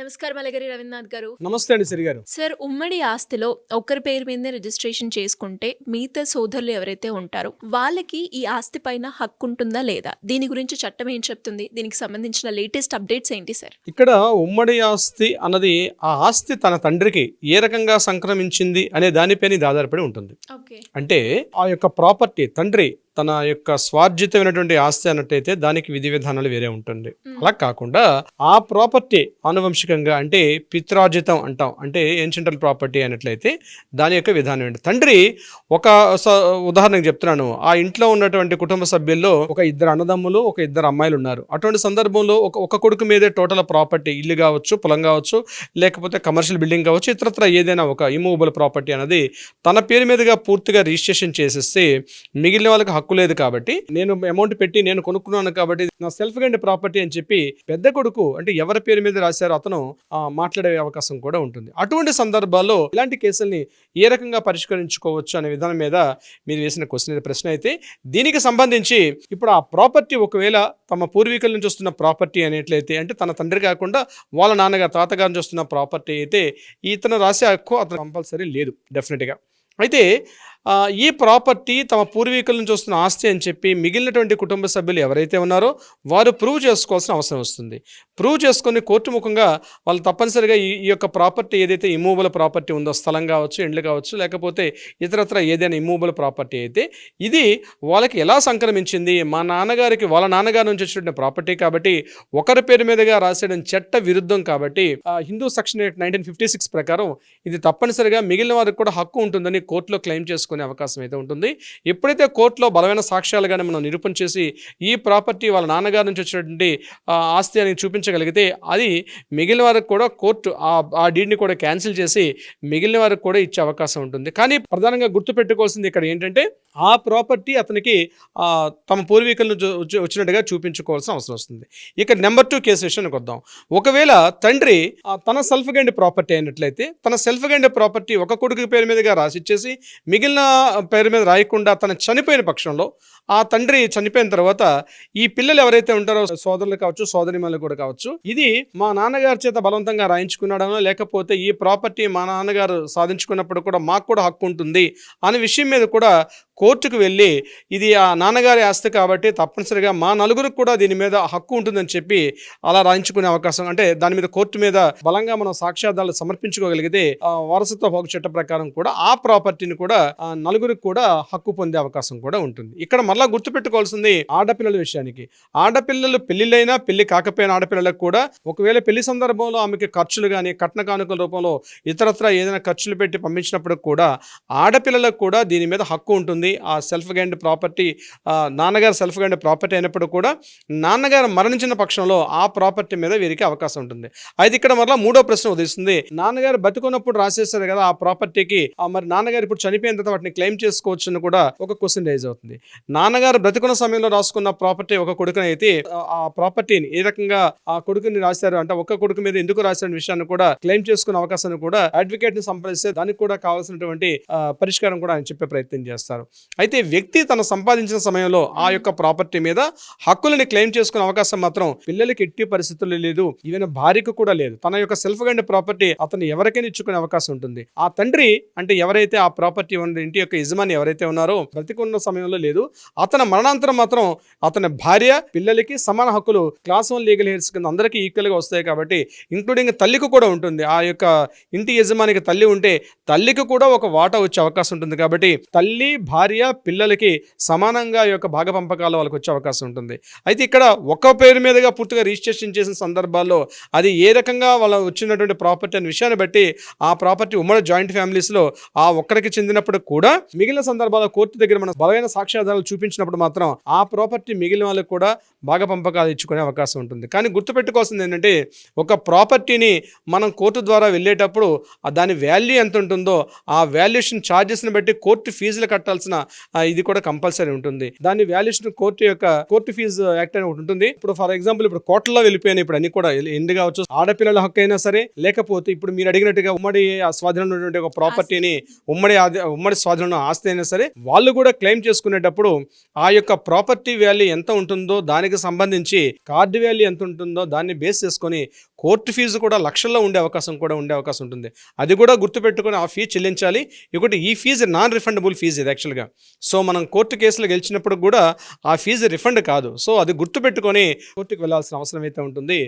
నమస్కారం అలగరి రవీంద్రనాథ్ గారు. నమస్తే అండి సిరి గారు. సార్ ఉమ్మడి ఆస్తిలో ఒకరి పేరు మీదే రిజిస్ట్రేషన్ చేసుకుంటే మిగతా సోదరులు ఎవరైతే ఉంటారో వాళ్ళకి ఈ ఆస్తి పైన హక్కు ఉంటుందా లేదా? దీని గురించి చట్టం ఏం చెప్తుంది? దీనికి సంబంధించిన లేటెస్ట్ అప్డేట్స్ ఏంటి సార్? ఇక్కడ ఉమ్మడి ఆస్తి అన్నది ఆ ఆస్తి తన తండ్రికి ఏ రకంగా సంక్రమించింది అనే దానిపైన ఇది ఆధారపడి ఉంటుంది. అంటే ఆ యొక్క ప్రాపర్టీ తండ్రి తన యొక్క స్వార్జితమైనటువంటి ఆస్తి అన్నట్టయితే దానికి విధి విధానాలు వేరే ఉంటుంది. అలా కాకుండా ఆ ప్రాపర్టీ ఆనువంశికంగా అంటే పిత్రార్జితం అంటాం. అంటే ఏన్షియంటల్ ప్రాపర్టీ అన్నట్లయితే దాని యొక్క విధానం ఏంటి? తండ్రి ఒక ఉదాహరణకు చెప్తున్నాను. ఆ ఇంట్లో ఉన్నటువంటి కుటుంబ సభ్యుల్లో ఒక ఇద్దరు అన్నదమ్ములు ఒక ఇద్దరు అమ్మాయిలు ఉన్నారు. అటువంటి సందర్భంలో ఒక ఒక కొడుకు మీదే టోటల్ ప్రాపర్టీ ఇల్లు కావచ్చు పొలం కావచ్చు లేకపోతే కమర్షియల్ బిల్డింగ్ కావచ్చు ఇతరత్ర ఏదైనా ఒక ఇమూవబుల్ ప్రాపర్టీ అనేది తన పేరు మీదుగా పూర్తిగా రిజిస్ట్రేషన్ చేసేస్తే మిగిలిన వాళ్ళకి హక్కు లేదు కాబట్టి నేను అమౌంట్ పెట్టి నేను కొనుక్కున్నాను కాబట్టి నా సెల్ఫ్ గైండ్ ప్రాపర్టీ అని చెప్పి పెద్ద కొడుకు అంటే ఎవరి పేరు మీద రాశారో అతను మాట్లాడే అవకాశం కూడా ఉంటుంది. అటువంటి సందర్భాల్లో ఇలాంటి కేసుల్ని ఏ రకంగా పరిష్కరించుకోవచ్చు అనే విధానం మీద మీరు వేసిన క్వశ్చన్ ప్రశ్న అయితే దీనికి సంబంధించి ఇప్పుడు ఆ ప్రాపర్టీ ఒకవేళ తమ పూర్వీకుల నుంచి వస్తున్న ప్రాపర్టీ అనేట్లయితే అంటే తన తండ్రి కాకుండా వాళ్ళ నాన్నగారు తాతగారు నుంచి వస్తున్న ప్రాపర్టీ అయితే ఇతను రాసే హక్కు అతను కంపల్సరీ లేదు డెఫినెట్గా అయితే ఈ ప్రాపర్టీ తమ పూర్వీకుల నుంచి వస్తున్న ఆస్తి అని చెప్పి మిగిలినటువంటి కుటుంబ సభ్యులు ఎవరైతే ఉన్నారో వారు ప్రూవ్ చేసుకోవాల్సిన అవసరం వస్తుంది. ప్రూవ్ చేసుకొని కోర్టు ముఖంగా వాళ్ళు తప్పనిసరిగా ఈ ఈ యొక్క ప్రాపర్టీ ఏదైతే ఇమూవబుల్ ప్రాపర్టీ ఉందో స్థలం కావచ్చు ఇండ్లు కావచ్చు లేకపోతే ఇతరత్ర ఏదైనా ఇమూవబుల్ ప్రాపర్టీ అయితే ఇది వాళ్ళకి ఎలా సంక్రమించింది? మా నాన్నగారికి వాళ్ళ నాన్నగారి నుంచి వచ్చినటువంటి ప్రాపర్టీ కాబట్టి ఒకరి పేరు మీదుగా రాసేయడం చట్ట విరుద్ధం కాబట్టి Hindu section eight nineteen fifty six ప్రకారం ఇది తప్పనిసరిగా మిగిలిన వారికి కూడా హక్కు ఉంటుందని కోర్టులో క్లెయిమ్ చేసుకునే అవకాశం అయితే ఉంటుంది. ఎప్పుడైతే కోర్టులో బలమైన సాక్ష్యాలుగానే మనం నిరూపణ చేసి ఈ ప్రాపర్టీ వాళ్ళ నాన్నగారి నుంచి వచ్చినటువంటి ఆస్తి అని చూపించగలిగితే అది మిగిలిన వారికి కూడా కోర్టు ఆ ఆ డీడ్ని కూడా క్యాన్సిల్ చేసి మిగిలిన వారికి కూడా ఇచ్చే అవకాశం ఉంటుంది. కానీ ప్రధానంగా గుర్తుపెట్టుకోవాల్సింది ఇక్కడ ఏంటంటే ఆ ప్రాపర్టీ అతనికి తమ పూర్వీకులను వచ్చినట్టుగా చూపించుకోవాల్సిన అవసరం వస్తుంది. ఇక నెంబర్ టూ కేసు విషయానికి వద్దాం. ఒకవేళ తండ్రి తన సెల్ఫ్ గైండ్ ప్రాపర్టీ అయినట్లయితే తన సెల్ఫ్ గైండ్ ప్రాపర్టీ ఒక కొడుకు పేరు మీదుగా రాసిచ్చేసి మిగిలిన పేరు మీద రాయకుండా తను చనిపోయిన పక్షంలో ఆ తండ్రి చనిపోయిన తర్వాత ఈ పిల్లలు ఎవరైతే ఉంటారో సోదరులు కావచ్చు సోదరిమలు కూడా కావచ్చు ఇది మా నాన్నగారి చేత బలవంతంగా రాయించుకున్నాడనో లేకపోతే ఈ ప్రాపర్టీ మా నాన్నగారు సాధించుకున్నప్పుడు కూడా మాకు కూడా హక్కు ఉంటుంది అనే విషయం మీద కూడా కోర్టుకు వెళ్ళి ఇది ఆ నాన్నగారి ఆస్తి కాబట్టి తప్పనిసరిగా మా నలుగురికి కూడా దీని మీద హక్కు ఉంటుందని చెప్పి అలా రాయించుకునే అవకాశం అంటే దాని మీద కోర్టు మీద బలంగా మనం సాక్ష్యాధారాలు సమర్పించుకోగలిగితే వారసత్వ హక్కు చట్ట ప్రకారం కూడా ఆ ప్రాపర్టీని కూడా నలుగురికి కూడా హక్కు పొందే అవకాశం కూడా ఉంటుంది. ఇక్కడ మరలా గుర్తుపెట్టుకోవాల్సింది ఆడపిల్లల విషయానికి. ఆడపిల్లలు పెళ్ళిళ్ళైనా పెళ్ళి కాకపోయిన ఆడపిల్లలకు కూడా ఒకవేళ పెళ్ళి సందర్భంలో ఆమెకి ఖర్చులు కానీ కట్న కానుకల రూపంలో ఇతరత్ర ఏదైనా ఖర్చులు పెట్టి పంపించినప్పుడు కూడా ఆడపిల్లలకు కూడా దీని మీద హక్కు ఉంటుంది. ఆ సెల్ఫ్ గైండ్ ప్రాపర్టీ నాన్నగారు సెల్ఫ్ గైండ్ ప్రాపర్టీ అయినప్పుడు కూడా నాన్నగారు మరణించిన పక్షంలో ఆ ప్రాపర్టీ మీద వీరికి అవకాశం ఉంటుంది. అయితే ఇక్కడ మరలా మూడో ప్రశ్న ఉదయిస్తుంది. నాన్నగారు బతుకున్నప్పుడు రాసేస్తారు కదా ఆ ప్రాపర్టీకి. ఆ మరి నాన్నగారు ఇప్పుడు చనిపోయిన తర్వాత వాటిని క్లెయిమ్ చేసుకోవచ్చు అని కూడా ఒక క్వశ్చన్ రైజ్ అవుతుంది. నాన్నగారు బ్రతుకున్న సమయంలో రాసుకున్న ప్రాపర్టీ ఒక కొడుకుని అయితే ఆ- ప్రాపర్టీని ఏ రకంగా ఆ కొడుకుని రాశారు అంటే ఒక కొడుకు మీద ఎందుకు రాసిన విషయాన్ని కూడా క్లెయిమ్ చేసుకునే అవకాశాన్ని కూడా అడ్వకేట్ని సంప్రదిస్తే దానికి కూడా కావాల్సినటువంటి పరిష్కారం కూడా ఆయన చెప్పే ప్రయత్నం చేస్తారు. అయితే వ్యక్తి తను సంపాదించిన సమయంలో ఆ యొక్క ప్రాపర్టీ మీద హక్కులని క్లెయిమ్ చేసుకునే అవకాశం మాత్రం పిల్లలకి ఎట్టి పరిస్థితుల్లో లేదు. ఈవెన్ భార్యకు కూడా లేదు. తన యొక్క సెల్ఫ్ గండి ప్రాపర్టీ అతను ఎవరికైనా ఇచ్చుకునే అవకాశం ఉంటుంది. ఆ తండ్రి అంటే ఎవరైతే ఆ ప్రాపర్టీ ఉన్న ఇంటి యొక్క యజమాని ఎవరైతే ఉన్నారో బ్రతికున్న సమయంలో లేదు. అతని మరణాంతరం మాత్రం అతని భార్య పిల్లలకి సమాన హక్కులు క్లాస్ వన్ లీగల్ హెయిర్స్ కింద అందరికీ ఈక్వల్గా వస్తాయి కాబట్టి ఇంక్లూడింగ్ తల్లికి కూడా ఉంటుంది. ఆ యొక్క ఇంటి యజమానికి తల్లి ఉంటే తల్లికి కూడా ఒక వాటా వచ్చే అవకాశం ఉంటుంది కాబట్టి తల్లి భార్య పిల్లలకి సమానంగా యొక్క భాగ పంపకాలు వాళ్ళకి వచ్చే అవకాశం ఉంటుంది. అయితే ఇక్కడ ఒక్క పేరు మీదుగా పూర్తిగా రిజిస్ట్రేషన్ చేసిన సందర్భాల్లో అది ఏ రకంగా వాళ్ళ వచ్చినటువంటి ప్రాపర్టీ అనే విషయాన్ని బట్టి ఆ ప్రాపర్టీ ఉమ్మడి జాయింట్ ఫ్యామిలీస్లో ఆ ఒక్కరికి చెందినప్పుడు కూడా మిగిలిన సందర్భాల్లో కోర్టు దగ్గర మనం బలమైన సాక్ష్యాధారాలు చూపించినప్పుడు మాత్రం ఆ ప్రాపర్టీ మిగిలిన వాళ్ళకి కూడా భాగ పంపకాలు ఇచ్చుకునే అవకాశం ఉంటుంది. కానీ గుర్తుపెట్టుకోవాల్సింది ఏంటంటే ఒక ప్రాపర్టీని మనం కోర్టు ద్వారా వెళ్ళేటప్పుడు దాని వాల్యూ ఎంత ఉంటుందో ఆ వాల్యుయేషన్ ఛార్జెస్ని బట్టి కోర్టు ఫీజులు కట్టాల్సిన ఇది కూడా కంపల్సరీ ఉంటుంది. దాని వాల్యుయేషన్ కోర్టు యొక్క కోర్టు ఫీజు యాక్ట్ అని ఒకటి ఉంటుంది. ఇప్పుడు ఫర్ ఎగ్జాంపుల్ ఇప్పుడు కోర్టులో వెళ్ళిపోయినాయి ఇప్పుడు అన్ని కూడా ఎండు కావచ్చు ఆడపిల్లల హక్కు అయినా సరే లేకపోతే ఇప్పుడు మీరు అడిగినట్టుగా ఉమ్మడి స్వాధీనంలో ఉన్నటువంటి ఒక ప్రాపర్టీని ఉమ్మడి ఉమ్మడి స్వాధీనంలో ఆస్తి అయినా సరే వాళ్ళు కూడా క్లెయిమ్ చేసుకునేటప్పుడు ఆ యొక్క ప్రాపర్టీ వాల్యూ ఎంత ఉంటుందో దానికి సంబంధించి కార్డు వాల్యూ ఎంత ఉంటుందో దాన్ని బేస్ చేసుకొని కోర్టు ఫీజు కూడా లక్షల్లో ఉండే అవకాశం కూడా ఉండే అవకాశం ఉంటుంది. అది కూడా గుర్తుపెట్టుకుని ఆ ఫీజు చెల్లించాలి. ఇంకోటి ఈ ఫీజు నాన్ రిఫండబుల్ ఫీజు ఇది యాక్చువల్గా సో మనం కోర్టు కేసులు గెలిచినప్పుడు కూడా ఆ ఫీజు రిఫండ్ కాదు. సో అది గుర్తుపెట్టుకొని కోర్టుకు వెళ్ళాల్సిన అవసరం అయితే ఉంటుంది.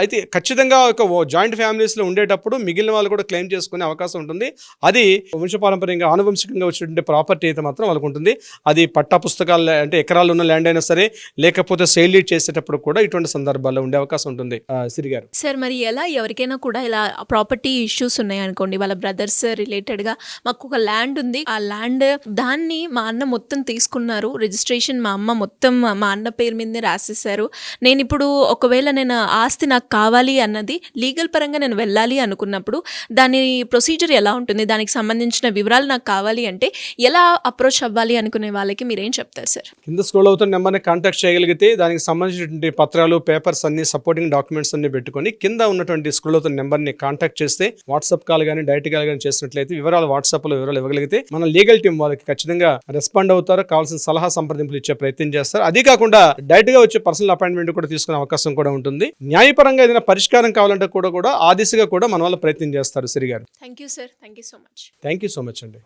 అయితే ఖచ్చితంగా ఒక జాయింట్ ఫ్యామిలీస్లో ఉండేటప్పుడు మిగిలిన వాళ్ళు కూడా క్లెయిమ్ చేసుకునే అవకాశం ఉంటుంది. అది వంశపారంపర్యంగా ఆనువంశికంగా వచ్చినటువంటి ప్రాపర్టీ అయితే మాత్రం వాళ్ళకు ఉంటుంది. అది పట్టా పుస్తకాలు అంటే ఎకరాలు ఉన్న ల్యాండ్ అయినా సరే లేకపోతే సేల్ చేసేటప్పుడు కూడా ఇటువంటి సందర్భాల్లో ఉండే అవకాశం ఉంటుంది. సిరిగారు. సిరి గారు సార్ మరి ఎలా ఎవరికైనా కూడా ఇలా ప్రాపర్టీ ఇష్యూస్ ఉన్నాయనుకోండి వాళ్ళ బ్రదర్స్ రిలేటెడ్గా మాకు ఒక ల్యాండ్ ఉంది. ఆ ల్యాండ్ దాన్ని మా అన్న మొత్తం తీసుకున్నారు. రిజిస్ట్రేషన్ మా అమ్మ మొత్తం మా అన్న పేరు మీదనే రాసేసారు నేను ఇప్పుడు ఒకవేళ నేను ఆస్తి నాకు కావాలి అన్నది లీగల్ పరంగా నేను వెళ్ళాలి అనుకున్నప్పుడు దాని ప్రొసీజర్ ఎలా ఉంటుంది? దానికి సంబంధించిన వివరాలు నాకు కావాలి అంటే ఎలా అప్రోచ్ అవ్వాలి అనుకునే వాళ్ళకి మీరేం చెప్తారు సార్? కింద స్క్రోల్ అవుతున్న నెంబర్ని కాంటాక్ట్ చేయగలిగితే దానికి సంబంధించినటువంటి పత్రాలు పేపర్స్ అన్ని సపోర్టింగ్ డాక్యుమెంట్స్ అన్ని పెట్టుకుని కింద ఉన్నటువంటి స్క్రోల్ అవుతున్న నెంబర్ని కాంటాక్ట్ చేస్తే వాట్సాప్ కాల్ కానీ డైరెక్ట్ కాల్ కానీ చేసినట్లయితే వివరాలు వాట్సాప్లో వివరాలు ఇవ్వగలిగితే మన లీగల్ టీం వాళ్ళకి ఖచ్చితంగా రెస్పాండ్ అవుతారు కావాల్సిన సలహా సంప్రదింపులు ఇచ్చే ప్రయత్నం చేస్తారు. అదే కాకుండా డైరెక్ట్గా వచ్చే పర్సనల్ అపాయింట్మెంట్ కూడా తీసుకునే అవకాశం కూడా ఉంటుంది. న్యాయపరంగా ఏదైనా పరిష్కారం కావాలంటే కూడా కూడా ఆ దిశగా కూడా మన వాళ్ళు ప్రయత్నం చేస్తారు Siri garu. Thank you sir thank you so much thank you so much అండి.